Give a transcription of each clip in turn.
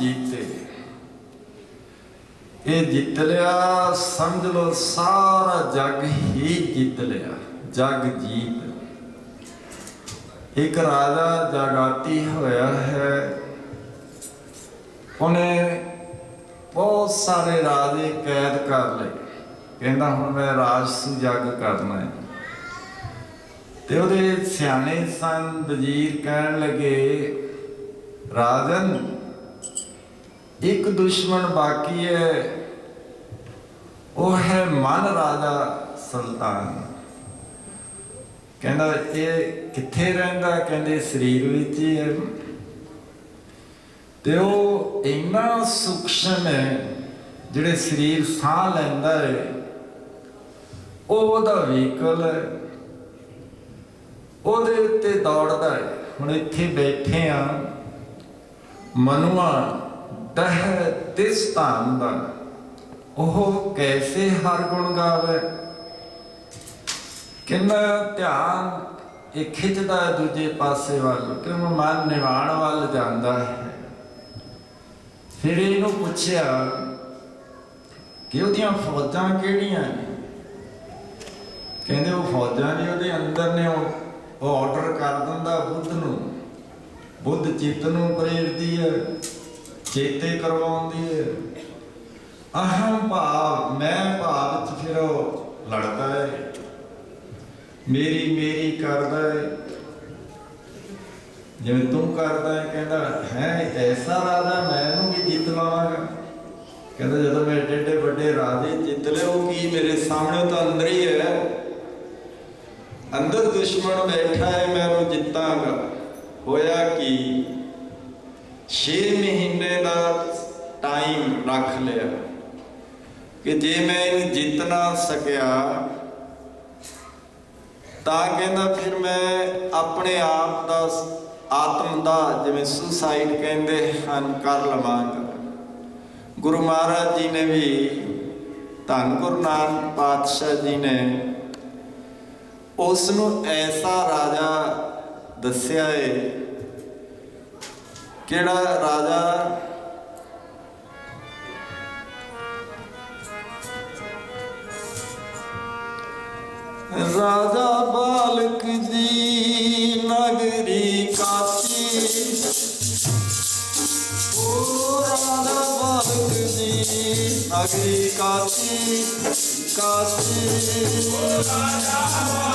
ਜੀਤੇ। ਇਹ ਜਿੱਤ ਲਿਆ, ਸਮਝ ਲਓ, ਸਾਰਾ ਜਗ ਹੀ ਜਿੱਤ ਲਿਆ, ਜਗ ਜੀਤ। ਇੱਕ ਰਾਜਾ ਜਗਾਤੀ ਹੋਇਆ ਹੈ। ਉਹਨੇ ਬਹੁਤ ਸਾਰੇ ਰਾਜੇ ਕੈਦ ਕਰ ਲਏ। ਕਹਿੰਦਾ, ਹੁਣ ਮੈਂ ਰਾਜਸੂ ਜੱਗ ਕਰਨਾ ਹੈ। ਤੇ ਉਹਦੇ ਸਿਆਣੇ ਸਨ, ਵਜ਼ੀਰ ਕਹਿਣ ਲੱਗੇ, ਰਾਜਨ ਇੱਕ ਦੁਸ਼ਮਣ ਬਾਕੀ ਹੈ। ਉਹ ਹੈ ਮਨ ਰਾਜਾ ਸੁਲਤਾਨ। ਕਹਿੰਦਾ ਇਹ ਕਿੱਥੇ ਰਹਿੰਦਾ? ਕਹਿੰਦੇ ਸਰੀਰ ਵਿੱਚ ਹੀ ਹੈ। ਤੇ ਉਹ ਇੰਨਾ ਸੂਖਸ਼ਮ ਹੈ, ਜਿਹੜੇ ਸਰੀਰ ਸਾਹ ਲੈਂਦਾ ਹੈ, ਉਹ ਉਹਦਾ ਵਹੀਕਲ ਹੈ। ਉਹਦੇ ਉੱਤੇ ਦੌੜਦਾ ਹੈ। ਹੁਣ ਇੱਥੇ ਬੈਠੇ ਆ ਮਨੁਆ ਦਹ ਤਿਸ ਧਨ ਦਾ ਉਹ ਕੈਸੇ ਹਰ ਗੁਣ ਗਾਵੇ? ਕਿੰਨਾ ਧਿਆਨ ਇਹ ਖਿੱਚਦਾ ਦੂਜੇ ਪਾਸੇ ਵੱਲ ਕਿਉਂ ਮਨ ਨਿਵਾਣ ਵੱਲ ਜਾਂਦਾ ਹੈ। ਫਿਰ ਇਹਨੂੰ ਪੁੱਛਿਆ, ਕਿ ਉਹਦੀਆਂ ਫੌਜਾਂ ਕਿਹੜੀਆਂ ਨੇ? ਕਹਿੰਦੇ ਉਹ ਫੌਜਾਂ ਨੇ, ਉਹਦੇ ਅੰਦਰ ਨੇ, ਉਹ ਆਰਡਰ ਕਰ ਦਿੰਦਾ ਬੁੱਧ ਨੂੰ। ਬੁੱਧ ਚਿੱਤ ਨੂੰ ਪ੍ਰੇਰਦੀ ਹੈ। ਚੇਤੇ ਕਰਵਾਉਂਦੀ ਹੈ ਅਹੰ ਭਾਵ, ਮੈਂ ਭਾਵ ਚ ਫਿਰ ਉਹ ਲੜਦਾ ਹੈ ਮੇਰੀ ਮੇਰੀ ਕਰਦਾ ਹੈ ਜਿਵੇਂ ਤੂੰ ਕਰਦਾ ਹੈ ਕਹਿੰਦਾ, ਹੈ, ਐਸਾ ਰਾਜਾ ਮੈਂ ਨੂੰ ਵੀ ਜਿੱਤ ਲਵਾਂਗਾ। ਕਹਿੰਦਾ, ਜਦੋਂ ਮੈਂ ਏਡੇ ਵੱਡੇ ਰਾਜੇ ਜਿੱਤ ਲਏ, ਉਹ ਕੀ ਮੇਰੇ ਸਾਹਮਣੇ ਤਾਂ ਅੰਦਰ ਹੀ ਹੈ। ਅੰਦਰ ਦੁਸ਼ਮਣ ਬੈਠਾ ਹੈ ਮੈਂ ਉਹ ਜਿੱਤਾਂਗਾ। ਹੋਇਆ ਕਿ? 6 ਮਹੀਨੇ ਦਾ ਟਾਈਮ ਰੱਖ ਲਿਆ ਕਿ ਜੇ ਮੈਂ ਇਹਨੂੰ ਜਿੱਤ ਨਾ ਸਕਿਆ, ਤਾਂ ਕਹਿੰਦਾ ਫਿਰ ਮੈਂ ਆਪਣੇ ਆਪ ਦਾ ਆਤਮ ਦਾ ਜਿਵੇਂ ਸੁਸਾਈਡ ਕਹਿੰਦੇ ਹਨ, ਕਰ ਲਵਾਂਗਾ। ਗੁਰੂ ਮਹਾਰਾਜ ਜੀ ਨੇ ਵੀ ਧੰਨ ਗੁਰੂ ਨਾਨਕ ਪਾਤਸ਼ਾਹ ਜੀ ਨੇ ਉਸ ਨੂੰ ਐਸਾ ਰਾਜਾ ਦੱਸਿਆ ਏ ਕਿਹੜਾ ਰਾਜਾ? ਰਾਜਾ ਬਾਲਕ ਜੀ ਨਗਰੀ ਕਾਚੀ ਓ ਰਾਜਾ ਬਾਲਕ ਜੀ ਨਗਰੀ ਕਾਚੀ ਕਾਚੀ ਰਾਧਾ ਬਾਲਕ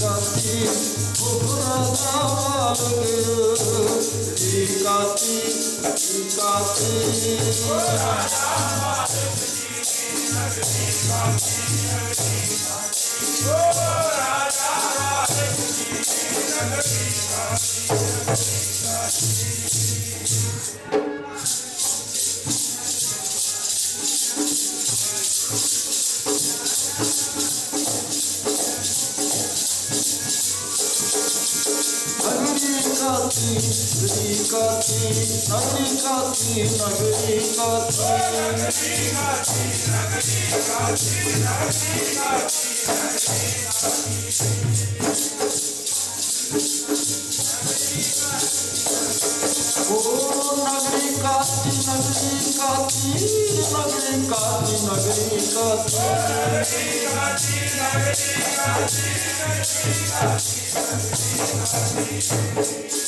ਕਾਚੀ ਕਾਚੀ ਓ ਰਾਧਾ ਬਾਲਕ ਜੀ ਕਾਚੀ ਕਾਚੀ ਨਗਰੀ ਕਾਚੀ ਨਗਰੀ ਕਾਚੀ ਨਗਰੀ ਕਾਚੀ ਓ ਨਗਰੀ ਕਾਚੀ ਨਗਰੀ ਕਾਚੀ ਨਗਰੀ ਕਾਚੀ ਨਗਰੀ ਕਾਚੀ ਰਾਧਾ ਬਾਲਕ ਜੀ ਨਗਰੀ ਕਾਚੀ ਹਾਂ ਰਾਧਾ ਬਾਲਕ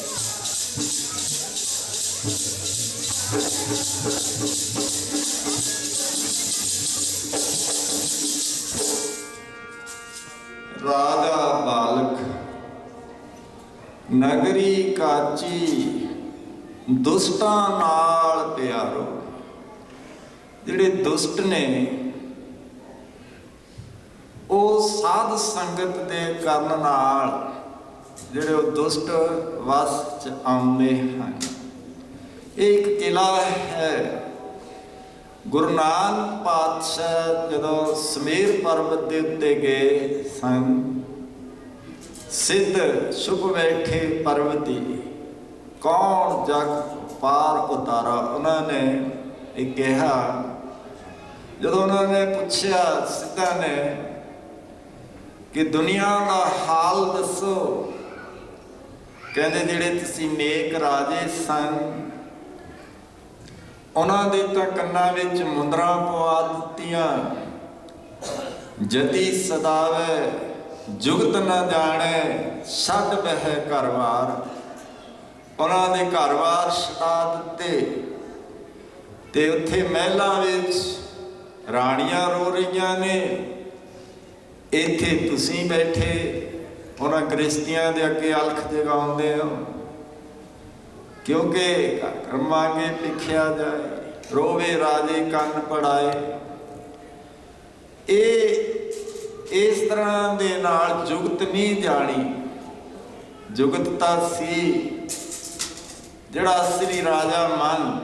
ਨਗਰੀ ਕਾਚੀ ਦੁਸ਼ਟਾਂ ਨਾਲ ਪਿਆਰੋ। ਜਿਹੜੇ ਦੁਸ਼ਟ ਨੇ, ਉਹ ਸਾਧ ਸੰਗਤ ਦੇ ਕਰਨ ਨਾਲ ਜਿਹੜੇ ਉਹ ਦੁਸ਼ਟ ਵਸ ਚ ਆਉਂਦੇ ਹਨ। ਇਹ ਇੱਕ ਕਿਲਾ ਹੈ। ਗੁਰੂ ਨਾਨਕ ਪਾਤਸ਼ਾਹ ਜਦੋਂ ਸਮੇਰ ਪਰਬਤ ਦੇ ਉੱਤੇ ਗਏ ਸਨ ਸਿੱਧ ਸੁਖ ਬੈਠੇ ਪਰਵਤੀ। ਕੌਣ ਜਗ ਪਾਰ ਉਤਾਰਾ? ਉਹਨਾਂ ਨੇ ਇਹ ਕਿਹਾ। ਜਦੋਂ ਉਹਨਾਂ ਨੇ ਪੁੱਛਿਆ, ਸਿੱਧਾ ਨੇ ਕਿ ਦੁਨੀਆ ਦਾ ਹਾਲ ਦੱਸੋ। ਕਹਿੰਦੇ, ਜਿਹੜੇ ਤੁਸੀਂ ਨੇਕ ਰਾਜੇ ਸਨ, ਉਹਨਾਂ ਦੇ ਤਾਂ ਕੰਨਾਂ ਵਿੱਚ ਮੁੰਦਰਾ ਪਵਾ ਦਿੱਤੀਆਂ। ਜਤੀ ਸਦਾਵੇ ਜੁਗਤ ਨਾ ਜਾਣੇ ਛੱਡ ਬਹਿ ਘਰਵਾਰ। ਉਹਨਾਂ ਦੇ ਘਰਵਾਰ ਛਡਾ ਦਿੱਤੇ ਤੇ ਉੱਥੇ ਮਹਿਲਾਂ ਵਿੱਚ ਰਾਣੀਆਂ ਰੋ ਰਹੀਆਂ ਨੇ। ਇੱਥੇ ਤੁਸੀਂ ਬੈਠੇ, ਉਹਨਾਂ ਗ੍ਰਸਤੀਆਂ ਦੇ ਅੱਗੇ ਅਲਖ ਜਗਾਉਂਦੇ ਹੋ। ਕਿਉਂਕਿ ਕਰਮਾਂਗੇ ਲਿਖਿਆ ਜਾਏ, ਰੋਵੇ ਰਾਜੇ ਕੰਨ ਪੜਾਏ। ਇਹ ਇਸ ਤਰ੍ਹਾਂ ਦੇ ਨਾਲ ਜੁਗਤ ਨਹੀਂ ਜਾਣੀ। ਜੁਗਤ ਤਾਂ ਸੀ, ਜਿਹੜਾ ਸ੍ਰੀ ਰਾਜਾ ਮਨ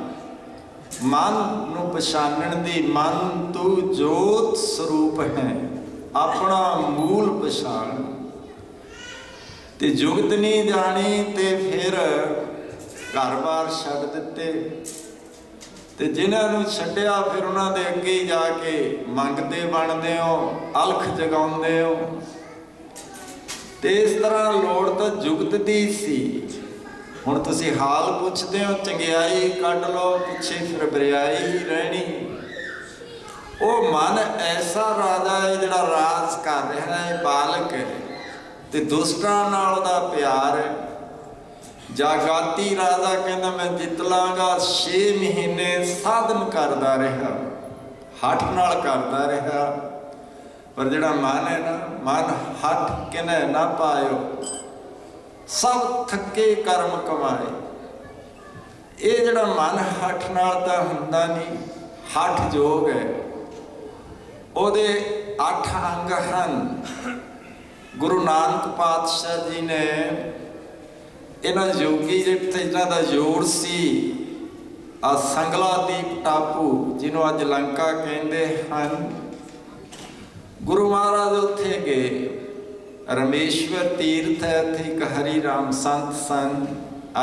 ਮਨ ਨੂੰ ਪਛਾਣਨ ਦੀ ਮਨ ਤੂੰ ਜੋਤ ਸਰੂਪ ਹੈ, ਆਪਣਾ ਮੂਲ ਪਛਾਣ। ਤੇ ਜੁਗਤ ਨਹੀਂ ਜਾਣੀ ਤੇ ਫਿਰ ਘਰ-ਬਾਰ ਛੱਡ ਦਿੱਤੇ। ਤੇ ਜਿਨ੍ਹਾਂ ਨੂੰ ਛੱਡਿਆ ਫਿਰ ਉਹਨਾਂ ਦੇ ਅੱਗੇ ਹੀ ਜਾ ਕੇ ਮੰਗਦੇ ਬਣਦੇ ਹੋ, ਅਲਖ ਜਗਾਉਂਦੇ ਹੋ। ਤੇ ਇਸ ਤਰ੍ਹਾਂ ਲੋੜ ਤਾਂ ਜੁਗਤ ਦੀ ਸੀ। ਹੁਣ ਤੁਸੀਂ ਹਾਲ ਪੁੱਛਦੇ ਹੋ, ਚੰਗਿਆਈ ਕੱਢ ਲਓ, ਪਿੱਛੇ ਫਿਰ ਬਰਿਆਈ ਹੀ ਰਹਿਣੀ। ਉਹ ਮਨ ਐਸਾ ਰਾਜਾ ਹੈ ਜਿਹੜਾ ਰਾਜ ਕਰ ਰਿਹਾ ਹੈ, ਬਾਲਕ ਹੈ। ਤੇ ਦੁਸ਼ਟਾਂ ਨਾਲ ਉਹਦਾ ਪਿਆਰ ਹੈ। ਜਾਗਾਤੀ ਰਾਜਾ ਕਹਿੰਦਾ, ਮੈਂ ਜਿੱਤ ਲਾਂਗਾ 6 ਮਹੀਨੇ ਸਾਧਨ ਕਰਦਾ ਰਿਹਾ, ਹੱਠ ਨਾਲ ਕਰਦਾ ਰਿਹਾ। ਪਰ ਜਿਹੜਾ ਮਨ ਹੈ ਨਾ, ਮਨ ਹੱਠ ਕਿਨੇ ਨਾ ਪਾਇਓ, ਸਭ ਥੱਕੇ ਕਰਮ ਕਮਾਏ। ਇਹ ਜਿਹੜਾ ਮਨ ਹੱਠ ਨਾਲ ਤਾਂ ਹੁੰਦਾ ਨਹੀਂ, ਹੱਠ ਜੋਗ ਹੈ। ਉਹਦੇ ਅੱਠ ਅੰਗ ਹਨ। ਗੁਰੂ ਨਾਨਕ ਪਾਤਸ਼ਾਹ ਜੀ ਨੇ ਇਹਨਾਂ ਯੋਗੀ ਜਿੱਥੇ ਇਹਨਾਂ ਦਾ ਜ਼ੋਰ ਸੀ, ਆ ਸੰਗਲਾ ਦੀਪ ਟਾਪੂ, ਜਿਹਨੂੰ ਅੱਜ ਲੰਕਾ ਕਹਿੰਦੇ ਹਨ। ਗੁਰੂ ਮਹਾਰਾਜ ਉੱਥੇ ਗਏ। ਰਮੇਸ਼ਵਰ ਤੀਰਥ ਹੈ ਉੱਥੇ ਇੱਕ ਹਰੀ ਰਾਮ ਸੰਤ ਸਨ।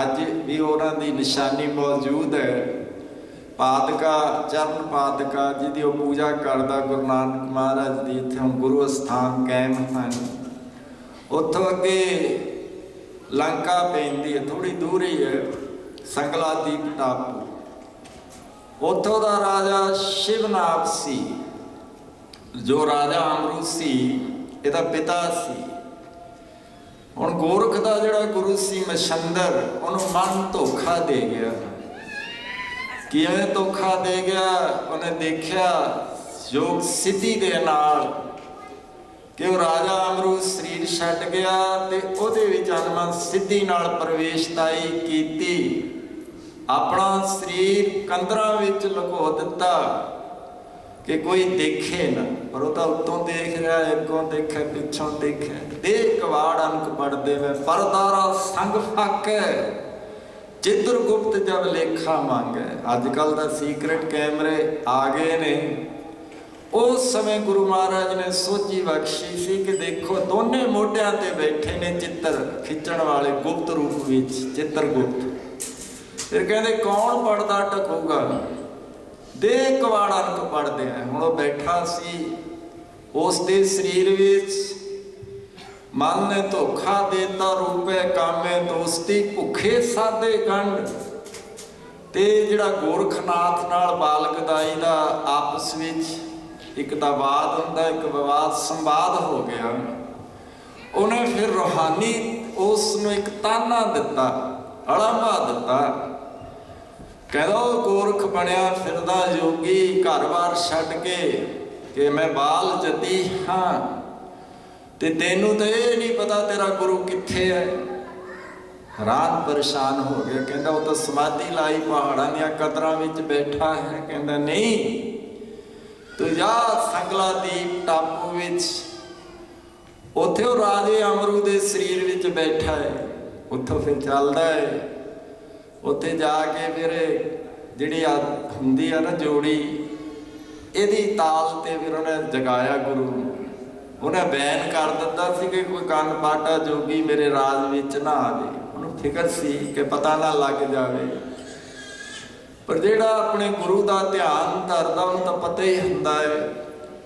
ਅੱਜ ਵੀ ਉਹਨਾਂ ਦੀ ਨਿਸ਼ਾਨੀ ਮੌਜੂਦ ਹੈ। ਪਾਦਕਾ ਚਰਨ ਪਾਦਕਾ ਜਿਹਦੀ ਉਹ ਪੂਜਾ ਕਰਦਾ ਗੁਰੂ ਨਾਨਕ ਮਹਾਰਾਜ ਦੀ, ਇੱਥੇ ਹੁਣ ਗੁਰੂ ਅਸਥਾਨ ਕਾਇਮ ਹਨ। ਉੱਥੋਂ ਅੱਗੇ ਲੰਕਾ ਪੈਂਦੀ ਹੈ ਥੋੜੀ ਦੂਰ ਹੀ ਹੈ ਸੰਗਲਾ ਟਾਪੂ ਉੱਥੋਂ ਦਾ ਰਾਜਾ ਸ਼ਿਵਨਾਥ ਸੀ, ਜੋ ਰਾਜਾ ਅਮਰੂ ਸੀ, ਇਹਦਾ ਪਿਤਾ ਸੀ। ਹੁਣ ਗੋਰਖ ਦਾ ਜਿਹੜਾ ਗੁਰੂ ਸੀ ਮਸ਼ੰਦਰ ਉਹਨੂੰ ਮਨ ਧੋਖਾ ਦੇ ਗਿਆ। ਕਿਵੇਂ ਧੋਖਾ ਦੇ ਗਿਆ? ਉਹਨੇ ਦੇਖਿਆ, ਯੋਗ ਸਿੱਧੀ ਦੇ ਨਾਲ ਕਿ ਉਹ ਰਾਜਾ ਅਮਰੂ ਸਰੀਰ ਛੱਡ ਗਿਆ ਤੇ ਉਹਦੇ ਵਿੱਚ ਅਨਮਨ ਸਿੱਧੀ ਨਾਲ ਪ੍ਰਵੇਸ਼ਤਾਈ ਕੀਤੀ। ਆਪਣਾ ਸਰੀਰ ਕੰਦਰਾਂ ਵਿੱਚ ਲੁਕੋ ਦਿੱਤਾ ਕਿ ਕੋਈ ਦੇਖੇ ਨਾ, ਪਰ ਉਹ ਤਾਂ ਉੱਤੋਂ ਦੇਖ ਰਿਹਾ ਅੱਗੋਂ ਦੇਖੇ, ਪਿੱਛੋਂ ਦੇਖੇ। ਦੇਖ ਕਵਾੜ ਅੰਕ ਪੜਦੇ ਵੇ ਪਰਦਾਰਾ ਸੰਗ ਫਾਕੇ। ਚਿੱਤਰ ਗੁਪਤ ਜਬ ਲੇਖਾ ਮੰਗੇ। ਅੱਜ ਕੱਲ ਦਾ ਸੀਕ੍ਰੇਟ ਕੈਮਰੇ ਆ ਗਏ ਨੇ। ਉਸ ਸਮੇਂ ਗੁਰੂ ਮਹਾਰਾਜ ਨੇ ਸੋਝੀ ਬਖਸ਼ੀ ਸੀ ਕਿ ਦੇਖੋ ਦੋਨੇ ਮੋਢਿਆਂ ਤੇ ਬੈਠੇ ਨੇ ਚਿੱਤਰ ਖਿੱਚਣ ਵਾਲੇ ਗੁਪਤ ਰੂਪ ਵਿੱਚ, ਚਿੱਤਰ ਗੁਪਤ। ਫਿਰ ਕਹਿੰਦੇ, ਕੌਣ ਪੜਦਾ ਟਕੂਗਾ? ਦੇ ਕਵਾੜਾ ਨੂੰ ਪੜਦੇ ਆ। ਹੁਣ ਉਹ ਬੈਠਾ ਸੀ ਉਸ ਦੇ ਸਰੀਰ ਵਿੱਚ। ਮਨ ਨੇ ਧੋਖਾ ਦੇਤਾ, ਰੂਪੇ ਕਾਮੇ ਦੋਸਤੀ ਭੁੱਖੇ ਸਾਦੇ ਗੰਢ। ਤੇ ਜਿਹੜਾ ਗੋਰਖਨਾਥ ਨਾਲ ਬਾਲਕ ਬਾਲਕਦਾਈ ਦਾ ਆਪਸ ਵਿੱਚ ਇੱਕ ਤਾਂ ਵਾਦ ਹੁੰਦਾ, ਇੱਕ ਵਿਵਾਦ, ਸੰਵਾਦ ਹੋ ਗਿਆ। ਉਹਨੇ ਫਿਰ ਰੋਹਾਨੀ ਉਸ ਨੂੰ ਇੱਕ ਤਾਨਾ ਦਿੱਤਾ ਅੜਾਮਾ ਦਿੱਤਾ। ਕਹਿੰਦਾ, ਉਹ ਗੋਰਖ ਬਣਿਆ ਫਿਰਦਾ ਯੋਗੀ ਘਰ-ਬਾਰ ਛੱਡ ਕੇ ਕਿ ਮੈਂ ਬਾਲ ਜਤੀ ਹਾਂ। ਤੇ ਤੈਨੂੰ ਤਾਂ ਇਹ ਨਹੀਂ ਪਤਾ ਤੇਰਾ ਗੁਰੂ ਕਿੱਥੇ ਹੈ। ਹੈਰਾਨ ਪਰੇਸ਼ਾਨ ਹੋ ਗਿਆ। ਕਹਿੰਦਾ, ਉਹ ਤਾਂ ਸਮਾਧੀ ਲਾਈ ਪਹਾੜਾਂ ਦੀਆਂ ਕਦਰਾਂ ਵਿੱਚ ਬੈਠਾ ਹੈ। ਕਹਿੰਦਾ, ਨਹੀਂ ਤੂੰ ਸੰਗਲਾ ਦੀਪ ਟਾਪੂ ਵਿੱਚ। ਉੱਥੇ ਉਹ ਰਾਜੇ ਅਮਰੂ ਦੇ ਸਰੀਰ ਵਿੱਚ ਬੈਠਾ ਹੈ। ਉੱਥੋਂ ਫਿਰ ਚੱਲਦਾ ਹੈ। ਉੱਥੇ ਜਾ ਕੇ ਫਿਰ ਜਿਹੜੀ ਹੁੰਦੀ ਆ ਨਾ ਜੋੜੀ, ਇਹਦੀ ਤਾਲ ਤੇ ਫਿਰ ਉਹਨੇ ਜਗਾਇਆ ਗੁਰੂ ਨੂੰ। ਉਹਨੇ ਬੈਨ ਕਰ ਦਿੱਤਾ ਸੀ ਕਿ ਕੋਈ ਕੰਨ ਬਾਟਾ ਜੋਗੀ ਮੇਰੇ ਰਾਜ ਵਿੱਚ ਨਾ ਆਵੇ। ਉਹਨੂੰ ਫਿਕਰ ਸੀ ਕਿ ਪਤਾ ਨਾ ਲੱਗ ਜਾਵੇ। ਪਰ ਜਿਹੜਾ ਆਪਣੇ ਗੁਰੂ ਦਾ ਧਿਆਨ ਧਰਦਾ, ਉਹਨੂੰ ਤਾਂ ਪਤਾ ਹੀ ਹੁੰਦਾ ਹੈ।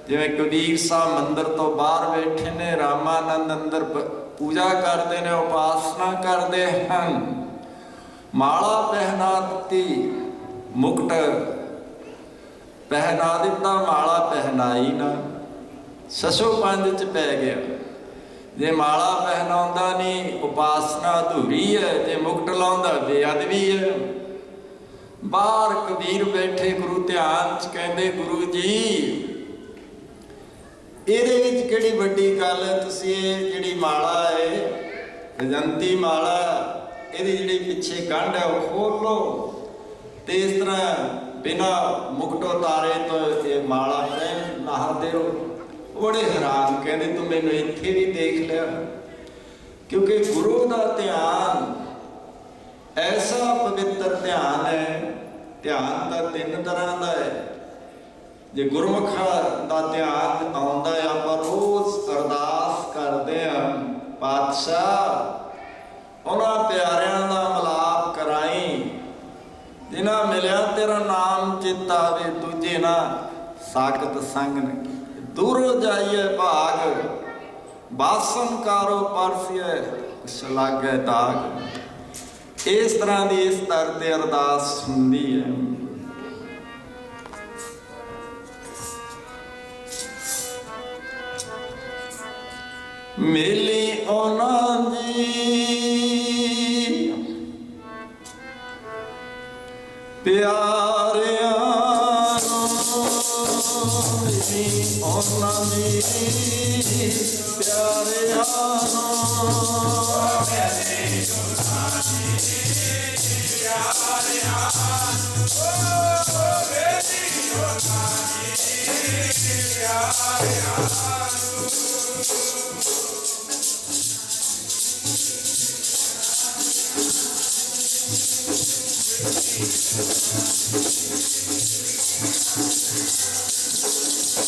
ਜਿਵੇਂ ਕਬੀਰ ਸਾਹਿਬ ਮੰਦਰ ਤੋਂ ਬਾਹਰ ਬੈਠੇ ਨੇ, ਰਾਮਾਨੰਦ ਅੰਦਰ ਪੂਜਾ ਕਰਦੇ ਨੇ, ਉਪਾਸਨਾ ਕਰਦੇ ਹਨ। ਮਾਲਾ ਪਹਿਨਾ ਦਿੱਤੀ, ਮੁਕਟ। ਪਹਿਨਾ ਦਿੱਤਾ, ਮਾਲਾ ਪਹਿਨਾਈ ਨਾ। ਸਸੋ ਪੰਜ ਚ ਪੈ ਗਿਆ। ਜੇ ਮਾਲਾ ਪਹਿਨਾਉਂਦਾ ਨਹੀਂ ਉਪਾਸਨਾ ਅਧੂਰੀ ਹੈ, ਜੇ ਮੁਕਟ ਲਾਉਂਦਾ, ਬੇਅਦਬੀ ਹੈ। ਬਾਹਰ ਕਬੀਰ ਬੈਠੇ ਗੁਰੂ ਧਿਆਨ ਚ ਕਹਿੰਦੇ, ਗੁਰੂ ਜੀ, ਇਹਦੇ ਵਿੱਚ ਕਿਹੜੀ ਵੱਡੀ ਗੱਲ ਹੈ? ਤੁਸੀਂ ਇਹ ਜਿਹੜੀ ਮਾਲਾ ਹੈ, ਰਜੰਤੀ ਮਾਲਾ, ਇਹਦੀ ਜਿਹੜੀ ਪਿੱਛੇ ਗੰਢ ਹੈ, ਉਹ ਖੋਲ ਲਓ ਤੇ ਇਸ ਤਰ੍ਹਾਂ ਬਿਨਾ ਮੁਕਟ ਉਤਾਰੇ ਤੋਂ ਇਹ ਮਾਲਾ ਪਹਿਨ ਨਹਾਦੇ ਹੋ ਬੜੇ ਹੈਰਾਨ ਕਹਿੰਦੇ, ਤੂੰ ਮੈਨੂੰ ਇੱਥੇ ਵੀ ਦੇਖ ਲਿਆ, ਕਿਉਂਕਿ ਗੁਰੂ ਦਾ ਧਿਆਨ ਐਸਾ ਪਵਿੱਤਰ ਧਿਆਨ ਹੈ, ਧਿਆਨ ਤਾਂ ਤਿੰਨ ਤਰ੍ਹਾਂ ਦਾ ਹੈ। ਜੇ ਗੁਰਮੁਖਾਂ ਦਾ ਧਿਆਨ ਆਉਂਦਾ ਹੈ, ਆਪਾਂ ਰੋਜ਼ ਅਰਦਾਸ ਕਰਦੇ ਹਾਂ, ਪਾਤਸ਼ਾਹ, ਉਹਨਾਂ ਪਿਆਰਿਆਂ ਦਾ ਮਲਾਪ ਕਰਾਈ। ਜਿਨ੍ਹਾਂ ਮਿਲਿਆ ਤੇਰਾ ਨਾਮ ਚਿਤਾਵੇ ਦੂਜੇ ਨਾ ਸਾਖਤ ਸੰਗ ਨ। ਦੂਰੋਂ ਜਾਈਏ ਭਾਗ, ਬਾਸਨ ਕਾਰੋ ਪਰਸਿਐ ਕੁਛ ਦਾਗ। ਇਸ ਤਰ੍ਹਾਂ ਦੀ ਇਸ ਤਰ ਤੇ ਅਰਦਾਸ ਹੁੰਦੀ ਹੈ। ਮਿਲੀ ਉਹਨਾਂ ਦੀ ਪਿਆਰਿਆਂ ਨੂੰ, ਮਿਲੀ ਉਹਨਾਂ ਦੀ ਪਿਆਰਿਆਂ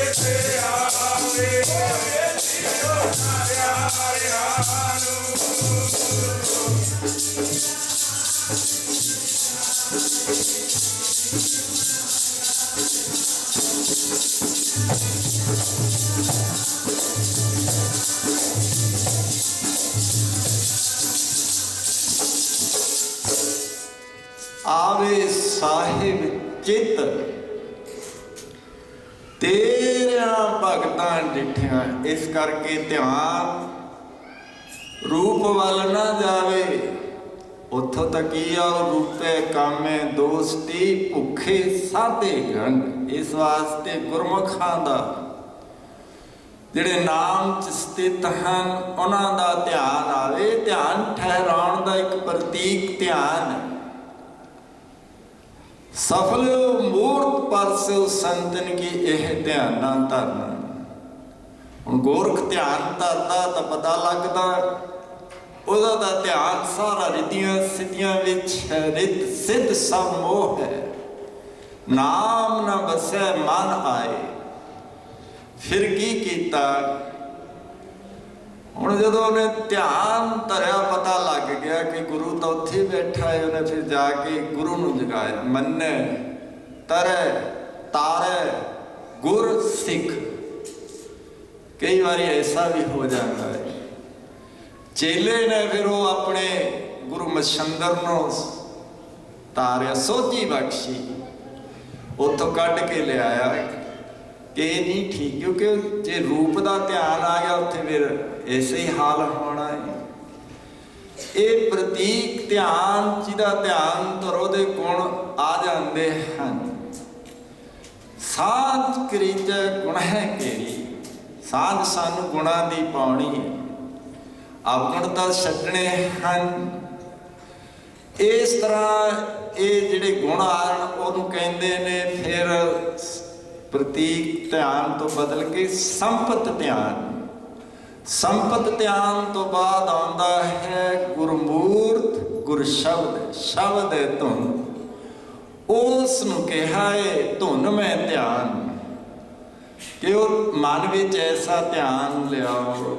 ਉਹਨਾਂ ਦੀ ਪਿਆਰਿਆਂ ਤੇਰਿਆਂ ਭਗਤਾਂ ਡਿਠਿਆ, ਇਸ ਕਰਕੇ ਧਿਆਨ ਰੂਪ ਵੱਲ ਨਾ ਜਾਵੇ। ਉੱਥੋਂ ਤੱਕ ਹੀ ਆ, ਉਹ ਰੂਪੇ ਕਾਮੇ ਦੋਸਤੀ ਭੁੱਖੇ ਸਾਧੇ ਗੰਢ ਇਸ ਵਾਸਤੇ ਗੁਰਮੁਖਾਂ ਦਾ, ਜਿਹੜੇ ਨਾਮ ਚ ਸਥਿਤ ਹਨ, ਉਹਨਾਂ ਦਾ ਧਿਆਨ ਆਵੇ। ਧਿਆਨ ਠਹਿਰਾਉਣ ਦਾ ਇੱਕ ਪ੍ਰਤੀਕ ਧਿਆਨ ਹੈ। ਸਫਲ ਮੂਰਤ ਪਰਸੋ ਸੰਤਨ ਕੀ ਇਹ ਧਿਆਨਾ ਧਰਨਾ। ਹੁਣ ਗੋਰਖ ਧਿਆਨ ਧਰਦਾ ਤਾਂ ਪਤਾ ਲੱਗਦਾ, ਉਹਦਾ ਦਾ ਧਿਆਨ ਸਾਰਾ ਰਿੱਧੀਆਂ ਸਿੱਧੀਆਂ ਵਿੱਚ ਹੈ, ਰਿੱਧ ਸਿੱਧ ਸਭ ਮੋਹ ਹੈ। ਨਾਮ ਨਾ ਬਸੈ ਮਨ ਆਏ, ਫਿਰ ਕੀ ਕੀਤਾ? ਹੁਣ ਜਦੋਂ ਉਹਨੇ ਧਿਆਨ ਧਰਿਆ, ਪਤਾ ਲੱਗ ਗਿਆ ਕਿ ਗੁਰੂ ਤਾਂ ਉੱਥੇ ਬੈਠਾ ਹੈ। ਉਹਨੇ ਫਿਰ ਜਾ ਕੇ ਗੁਰੂ ਨੂੰ ਜਗਾਇਆ। ਮੰਨੇ, ਤਰੈ, ਤਾਰੈ, ਗੁਰ ਸਿੱਖ। ਕਈ ਵਾਰੀ ਐਸਾ ਵੀ ਹੋ ਜਾਂਦਾ ਹੈ। ਚੇਲੇ ਨੇ ਫਿਰ ਉਹ ਆਪਣੇ ਗੁਰੂ ਮਛੰਦਰ ਨੂੰ ਤਾਰਿਆ, ਸੋਝੀ ਬਖਸ਼ੀ। ਉੱਥੋਂ ਕੱਢ ਕੇ ਲਿਆਇਆ। ਕਿ ਇਹ ਨਹੀਂ ਠੀਕ, ਕਿਉਂਕਿ ਜੇ ਰੂਪ ਦਾ ਧਿਆਨ ਆ ਗਿਆ, ਉੱਥੇ ਫਿਰ ਐਸੇ ਹੀ ਹਾਲ ਹੋਣਾ ਹੈ। ਇਹ ਪ੍ਰਤੀਕ ਧਿਆਨ, ਜਿਹਦਾ ਧਿਆਨ ਧਰੋ ਦੇ ਗੁਣ ਆ ਜਾਂਦੇ ਹਨ। ਸਾਧ ਕਰੀਜੈ ਗੁਣ ਹੈ ਕੇਰੀ ਸਾਧ ਸਾਨੂੰ ਗੁਣਾਂ ਦੀ ਪਾਉਣੀ ਹੈ। ਆਪਣ ਤਾਂ ਛੱਡਣੇ ਹਨ। ਇਸ ਤਰ੍ਹਾਂ ਇਹ ਜਿਹੜੇ ਗੁਣ ਆਣ ਉਹਨੂੰ ਕਹਿੰਦੇ ਨੇ ਫਿਰ ਪ੍ਰਤੀਕ ਧਿਆਨ ਤੋਂ ਬਦਲ ਕੇ ਸੰਪਤ ਧਿਆਨ। ਸੰਪਤ ਧਿਆਨ ਤੋਂ ਬਾਅਦ ਆਉਂਦਾ ਹੈ ਗੁਰਮੂਰਤ ਗੁਰ ਸ਼ਬਦ ਸ਼ਬਦ ਹੈ ਧੁਨ। ਉਸ ਨੂੰ ਕਿਹਾ ਹੈ ਧੁਨ ਮੈਂ ਧਿਆਨ। ਕਿ ਉਹ ਮਨ ਵਿੱਚ ਐਸਾ ਧਿਆਨ ਲਿਆਓ।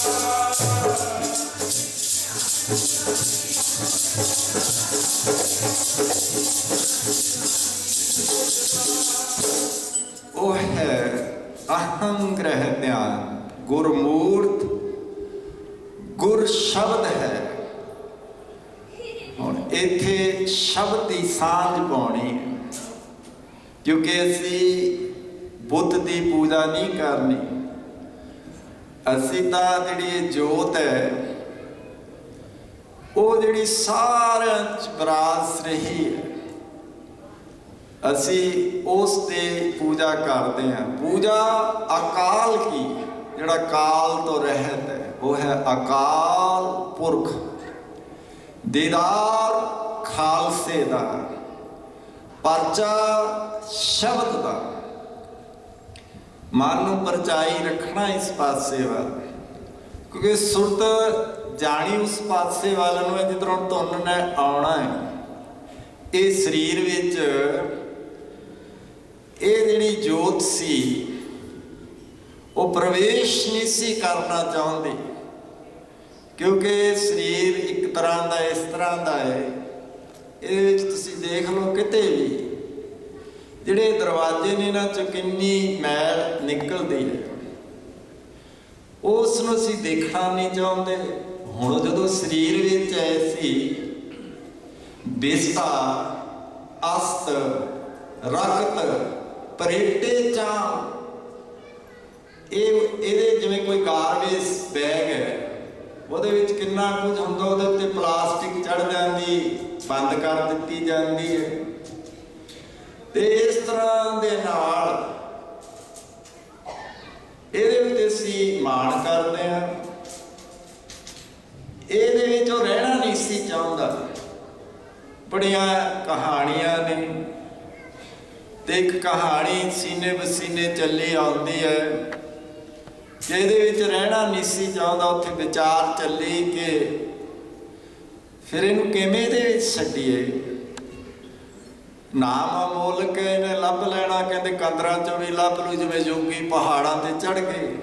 ਕਿਉਂਕਿ ਅਸੀਂ ਬੁੱਧ ਦੀ ਪੂਜਾ ਨਹੀਂ ਕਰਨੀ। ਅਸੀਂ ਤਾਂ ਜਿਹੜੀ ਜੋਤ ਹੈ, ਉਹ ਜਿਹੜੀ ਸਾਰਿਆਂ ਚ ਬਰਾਸ ਰਹੀ ਹੈ। ਅਸੀਂ ਉਸ ਤੇ ਪੂਜਾ ਕਰਦੇ ਹਾਂ। ਪੂਜਾ ਅਕਾਲ ਕੀ ਜਿਹੜਾ ਕਾਲ ਤੋਂ ਰਹਿਤ ਹੈ, ਉਹ ਹੈ ਅਕਾਲ ਪੁਰਖ। ਦੀਦਾਰ ਖਾਲਸੇ ਦਾ। ਪਰਚਾ ਸ਼ਬਦ ਦਾ। ਮਨ ਨੂੰ ਪਰਚਾਈ ਰੱਖਣਾ ਇਸ ਪਾਸੇ ਵੱਲ। ਕਿਉਂਕਿ ਸੁਰਤ ਜਾਣੀ ਉਸ ਪਾਸੇ ਵੱਲ ਨੂੰ ਹੈ, ਜਿੱਧਰੋਂ ਧੁੰਨ ਨੇ ਆਉਣਾ ਹੈ। ਇਹ ਸਰੀਰ ਵਿੱਚ ਇਹ ਜਿਹੜੀ ਜੋਤ ਸੀ, ਉਹ ਪ੍ਰਵੇਸ਼ ਨਹੀਂ ਸੀ ਕਰਨਾ ਚਾਹੁੰਦੀ। ਕਿਉਂਕਿ ਸਰੀਰ ਇੱਕ ਤਰ੍ਹਾਂ ਦਾ ਇਸ ਤਰ੍ਹਾਂ ਦਾ ਹੈ। ਇਹਦੇ ਵਿੱਚ ਤੁਸੀਂ ਦੇਖ ਲਓ ਕਿਤੇ ਵੀ ਜਿਹੜੇ ਦਰਵਾਜ਼ੇ ਨੇ ਇਹਨਾਂ ਚ ਕਿੰਨੀ ਮੈਲ ਨਿਕਲਦੀ ਹੈ। ਉਸ ਨੂੰ ਅਸੀਂ ਦੇਖਣਾ ਨਹੀਂ ਚਾਹੁੰਦੇ। ਹੁਣ ਜਦੋਂ ਸਰੀਰ ਵਿੱਚ ਐਸੀ ਬਿਸਤਾ, ਅਸਤ, ਰਕਤ, ਪਰੇਟੇ ਚਾ, ਇਹ ਇਹਦੇ ਜਿਵੇਂ ਕੋਈ ਗਾਰਬੇਜ ਬੈਗ ਹੈ, ਉਹਦੇ ਵਿੱਚ ਕਿੰਨਾ ਕੁਝ ਹੁੰਦਾ, ਉਹਦੇ ਉੱਤੇ ਪਲਾਸਟਿਕ ਚੜ ਜਾਂਦੀ, ਬੰਦ ਕਰ ਦਿੱਤੀ ਜਾਂਦੀ ਹੈ। ਤੇ ਇਸ ਤਰ੍ਹਾਂ ਦੇ ਨਾਲ ਇਹਦੇ ਉੱਤੇ ਅਸੀਂ ਮਾਣ ਕਰਦੇ ਹਾਂ। ਇਹਦੇ ਵਿੱਚ ਉਹ ਰਹਿਣਾ ਨਹੀਂ ਸੀ ਚਾਹੁੰਦਾ। ਬੜੀਆਂ ਕਹਾਣੀਆਂ ਨੇ ਤੇ ਇੱਕ ਕਹਾਣੀ ਸੀਨੇ ਬਸੀਨੇ ਚੱਲੀ ਆਉਂਦੀ ਹੈ। ਕਿ ਇਹਦੇ ਵਿੱਚ ਰਹਿਣਾ ਨਹੀਂ ਸੀ ਚਾਹੁੰਦਾ, ਉੱਥੇ ਵਿਚਾਰ ਚੱਲੀ ਕਿ ਫਿਰ ਇਹਨੂੰ ਕਿਵੇਂ ਇਹਦੇ ਵਿੱਚ ਛੱਡੀਏ? ਨਾਮ ਅਮੋਲਕ ਇਹਨੇ ਲੱਭ ਲੈਣਾ, ਕਹਿੰਦੇ ਕੰਦਰਾਂ ਚੋਂ ਵੀ ਲੱਭ ਲੂ ਜਿਵੇਂ ਜੋਗੀ ਪਹਾੜਾਂ ਤੇ ਚੜ ਗਏ